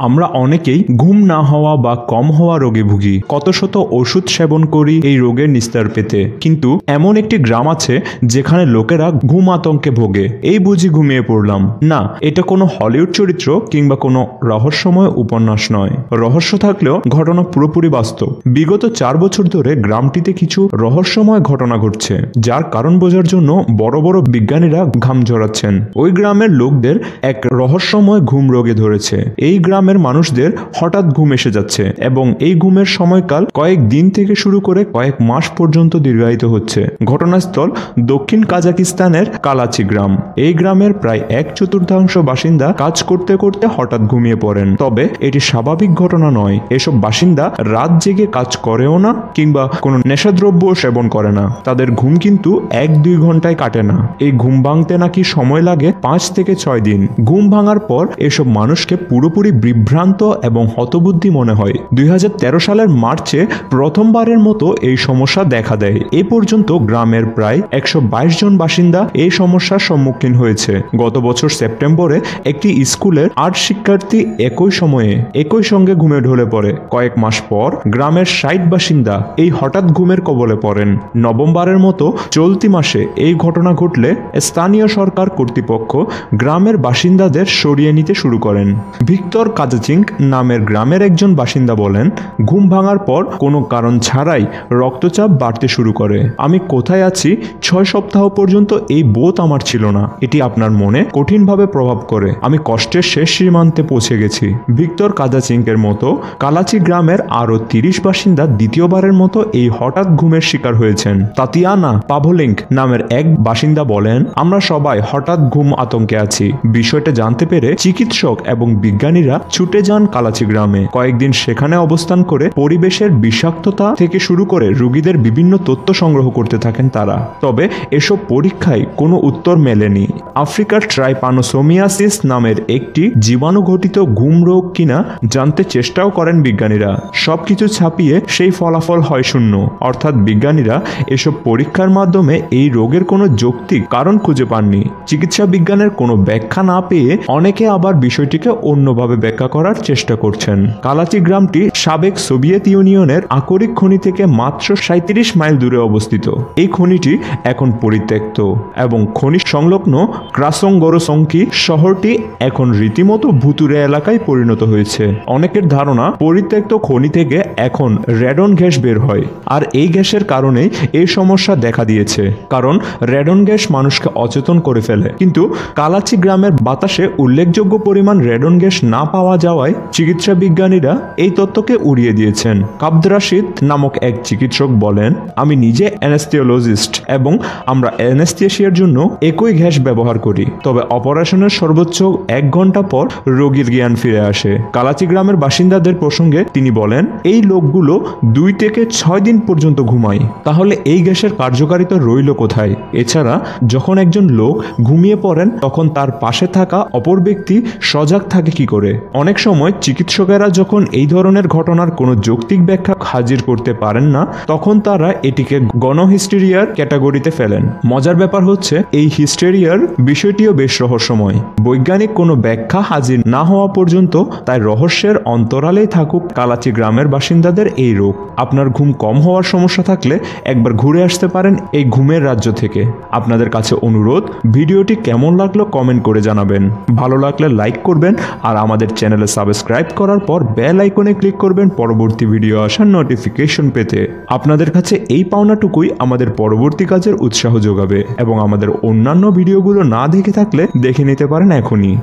আমরা অনেকেই ঘুম না হওয়া বা কম হওয়া রোগে ভুগি। কত শত ওষুধ সেবন করি এই রোগের নিস্তার পেতে। কিন্তু এমন একটি গ্রাম আছে যেখানে লোকেরা ঘুম আতঙ্কে ভোগে। এই বুঝি ঘুমিয়ে পড়লাম। না, এটা কোনো হলিউড চরিত্র কিংবা কোনো রহস্যময় উপন্যাস নয়। রহস্য থাকলেও ঘটনা পুরোপুরি বাস্তব। বিগত চার বছর ধরে গ্রামটিতে কিছু রহস্যময় ঘটনা ঘটছে, যার কারণ বোঝার জন্য বড় বড় বিজ্ঞানীরা ঘাম ঝরাচ্ছেন। ওই গ্রামের লোকদের এক রহস্যময় ঘুম রোগে ধরেছে। এই গ্রামের মানুষদের হঠাৎ ঘুম এসে যাচ্ছে এবং এই ঘুমের সময়কাল কয়েক দিন থেকে শুরু করে কয়েক মাস পর্যন্ত দীর্ঘায়িত হচ্ছে। ঘটনাস্থল দক্ষিণ কাজাকিস্তানের কালাচি গ্রাম। এই গ্রামের প্রায় এক চতুর্থাংশ বাসিন্দা কাজ করতে করতে হঠাৎ ঘুমিয়ে পড়েন। তবে এটি স্বাভাবিক ঘটনা নয়। এসব বাসিন্দা রাত জেগে কাজ করেও না কিংবা কোনো নেশাদ্রব্য সেবন করে না। তাদের ঘুম কিন্তু এক দুই ঘন্টায় কাটে না। এই ঘুম ভাঙতে নাকি সময় লাগে পাঁচ থেকে ছয় দিন। ঘুম ভাঙার পর এসব মানুষকে পুরোপুরি বিভ্রান্ত এবং হতবুদ্ধি মনে হয়। দুই হাজার তেরো সালের মার্চে প্রথমবারের মতো এই সমস্যা দেখা দেয়। এ পর্যন্ত গ্রামের প্রায় একশো বাইশ জন বাসিন্দা এই সমস্যার সম্মুখীন হয়েছে। গত বছর সেপ্টেম্বরে একটি স্কুলের আট শিক্ষার্থী একই সময়ে একই সঙ্গে ঘুমে ঢলে পড়ে। কয়েক মাস পর গ্রামের ষাট বাসিন্দা এই হঠাৎ ঘুমের কবলে পড়েন। নভেম্বরের মতো চলতি মাসে এই ঘটনা ঘটলে স্থানীয় সরকার কর্তৃপক্ষ গ্রামের বাসিন্দাদের সরিয়ে নিতে শুরু করেন। ভিক্টর কাজাচিং নামের গ্রামের একজন বাসিন্দা বলেন, ঘুম ভাঙার পর কোনো কারণ ছাড়াই রক্তচাপ বাড়তে শুরু করে। আমি কোথায় আছি ছয় সপ্তাহ পর্যন্ত এই বোধ আমার ছিল না। এটি আপনার মনে কঠিনভাবে প্রভাব করে। আমি কষ্টের শেষ সীমান্তে পৌঁছে গেছি। ভিক্টর কাজাচিংকের মতো কালাচি গ্রামের আরও তিরিশ বাসিন্দা দ্বিতীয়বারের মতো এই হঠাৎ ঘুমের শিকার হয়েছেন। তাতিয়ানা পাভলিঙ্ক নামের এক বাসিন্দা বলেন, আমরা সবাই হঠাৎ ঘুম আতঙ্কে আছি। বিষয়টা জানতে পেরে চিকিৎসক এবং বিজ্ঞানীরা ছুটে যান কালাচি গ্রামে। কয়েকদিন সেখানে অবস্থান করে পরিবেশের বিষাক্ততা থেকে শুরু করে রোগীদের বিভিন্ন তথ্য সংগ্রহ করতে থাকেন তারা। তবে এসব পরীক্ষায় কোনো উত্তর মেলেনি। আফ্রিকার ট্রাইপানোসোমিয়াসিস নামের একটি জীবাণুঘটিত ঘুম রোগ কিনা জানতে চেষ্টাও করেন বিজ্ঞানীরা। সবকিছু ছাপিয়ে সেই ফলাফল হয় শূন্য। অর্থাৎ বিজ্ঞানীরা এসব পরীক্ষার মাধ্যমে এই রোগের কোনো যৌক্তিক কারণ খুঁজে পাননি। চিকিৎসা বিজ্ঞানের কোনো ব্যাখ্যা না পেয়ে অনেকে আবার বিষয়টিকে অন্যভাবে ব্যাখ্যা করার চেষ্টা করছেন। কালাচি গ্রামটি সাবেক সোভিয়েত ইউনিয়নের আকরিক খনি থেকে মাত্র সাঁত্রিশ মাইল দূরে অবস্থিত। এই খনিটি এখন পরিত্যক্ত এবং খনি সংলগ্ন ক্রাসঙ্গরসঙ্কি শহরটি এখন রীতিমতো ভুতুরে এলাকায় পরিণত হয়েছে। অনেকের ধারণা, পরিত্যক্ত খনি থেকে এখন রেডন গ্যাস বের হয় আর এই গ্যাসের কারণেই এই সমস্যা দেখা দিয়েছে। কারণ রেডন গ্যাস মানুষকে অচেতন করে ফেলে। কিন্তু কালাচি গ্রামের বাতাসে উল্লেখযোগ্য পরিমাণ রেডন গ্যাস না পাওয়া যাওয়ায় চিকিৎসা বিজ্ঞানীরা এই তত্ত্বকে উড়িয়ে দিয়েছেন। কাবদ্রাশিদ নামক এক চিকিৎসক বলেন, আমি নিজে অ্যানেস্থিওলজিস্ট এবং আমরা অ্যানেস্থিয়েশিয়ার জন্য একই গ্যাস ব্যবহার করি। তবে অপারেশনের সর্বোচ্চ এক ঘণ্টা পর রোগীর জ্ঞান ফিরে আসে। কালাচি গ্রামের বাসিন্দাদের প্রসঙ্গে তিনি বলেন, এই লোকগুলো দুই থেকে ছয় দিন পর্যন্ত ঘুমায়। তাহলে এই গ্যাসের কার্যকারিতা রইল কোথায়? এছাড়া, যখন একজন লোক ঘুমিয়ে পড়েন, তখন তার পাশে থাকা অপর ব্যক্তি সজাগ থাকে কি করে? অনেক সময় চিকিৎসকেরা যখন এই ধরনের ঘটনার কোনো যৌক্তিক ব্যাখ্যা হাজির করতে পারেন না, তখন তারা এটিকে গণহিস্টেরিয়ার ক্যাটাগরিতে ফেলেন। মজার ব্যাপার হচ্ছে, এই হিস্টেরিয়ার বিষয়টিও বেশ রহস্যময়। বৈজ্ঞানিক কোনো ব্যাখ্যা হাজির না হওয়া পর্যন্ত তাই রহস্যের অন্তরালেই থাকুক কালাচি গ্রামের বাসিন্দাদের এই রোগ। আপনার ঘুম কম হওয়ার সমস্যা থাকলে একবার ঘুরে আসতে পারেন এই ঘুমের রাজ্য থেকে। আপনাদের কাছে অনুরোধ, ভিডিওটি কেমন লাগল কমেন্ট করে জানাবেন। ভালো লাগলে লাইক করবেন আর আমাদের চ্যানেলে সাবস্ক্রাইব করার পর বেল আইকনে ক্লিক করবেন পরবর্তী ভিডিও আসার নোটিফিকেশন পেতে। আপনাদের কাছে এই পাওনাটুকুই আমাদের পরবর্তী কাজের উৎসাহ যোগাবে এবং আমাদের অন্যান্য ভিডিওগুলো না দেখে থাকলে দেখে নিতে পারেন এখনই।